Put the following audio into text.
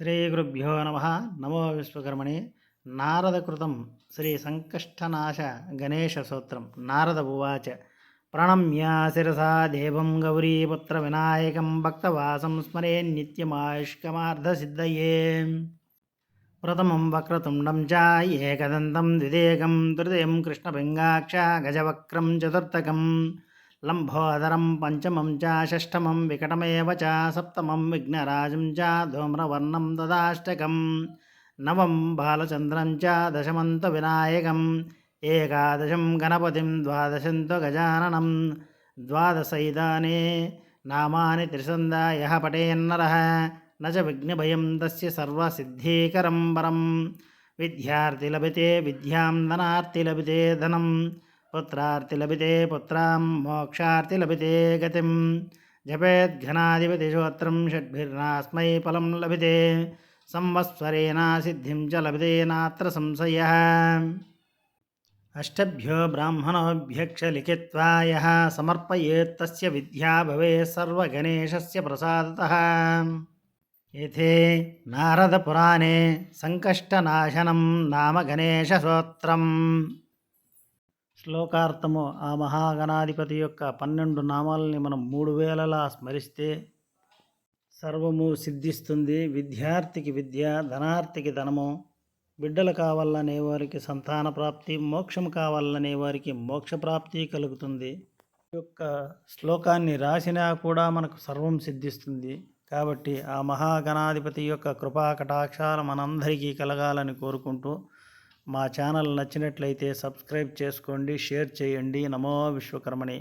శ్రీగురుభ్యో నమ. నమో విశ్వకర్మణి. నారదకృతం శ్రీ సంకష్టనాశ గణేశ సూత్రం నారద ఉవాచ. ప్రణమ్యా శిరసా దేవం గౌరీపుత్ర వినాయకం భక్తవాసం స్మరే నిత్యమాయుష్కమార్ధసిద్ధయే. ప్రథమం వక్రతుండం చ ఏకదంతం ద్విదేకం తృతీయం కృష్ణపింగాక్ష గజవక్రం చతుర్థకం లంబోదరం పంచమం చ షష్ఠమం వికటమేవ చ సప్తమం విఘ్నరాజం చ ధూమ్రవర్ణం దదాష్టకం. నవం బాలచంద్రం చ దశమంత వినాయకం. ఏకాదశం గణపతిం ద్వాదశం తు గజాననం. ద్వాదశైదానే నామాని త్రిసందాయ పటేన్నర. నచ విఘ్నభయం తస్య సర్వసిద్ధీకరం వరం విద్యార్థి లభితే విద్యాం ధనార్థి లభితే ధనం. పుత్రార్తి లభితే పుత్రాం మోక్షార్తి లభితే గతిం. జపేద్ఘనాధిపతిశ్రోత్రం షడ్భిర్నాస్మై ఫలం లభితే. సంవత్సరేణ సిద్ధిం చ లభితే నాత్ర సంశయ. అష్టభ్యో బ్రాహ్మణోభ్యక్షలిఖిత్వాయ సమర్పయేత్తస్య విద్యా భవే సర్వగణేశస్య ప్రసాదత. ఇతి నారదపురాణే సంకష్టనాశనం నామ గణేశసూత్రం శ్లోకార్థము ఆ మహాగణాధిపతి యొక్క పన్నెండు నామాలని మనం మూడు వేలలా స్మరిస్తే సర్వము సిద్ధిస్తుంది. విద్యార్థికి విద్య ధనార్థికి ధనము బిడ్డలు కావాలనే వారికి సంతాన ప్రాప్తి మోక్షం కావాలనే వారికి మోక్ష ప్రాప్తి కలుగుతుంది. ఈ యొక్క శ్లోకాన్ని రాసినా కూడా మనకు సర్వం సిద్ధిస్తుంది. కాబట్టి ఆ మహాగణాధిపతి యొక్క కృపా కటాక్షాలు మనందరికీ కలగాలని కోరుకుంటూ మా ఛానల్ నచ్చినట్లయితే సబ్స్క్రైబ్ చేసుకోండి షేర్ చేయండి. నమో విశ్వకర్మణి.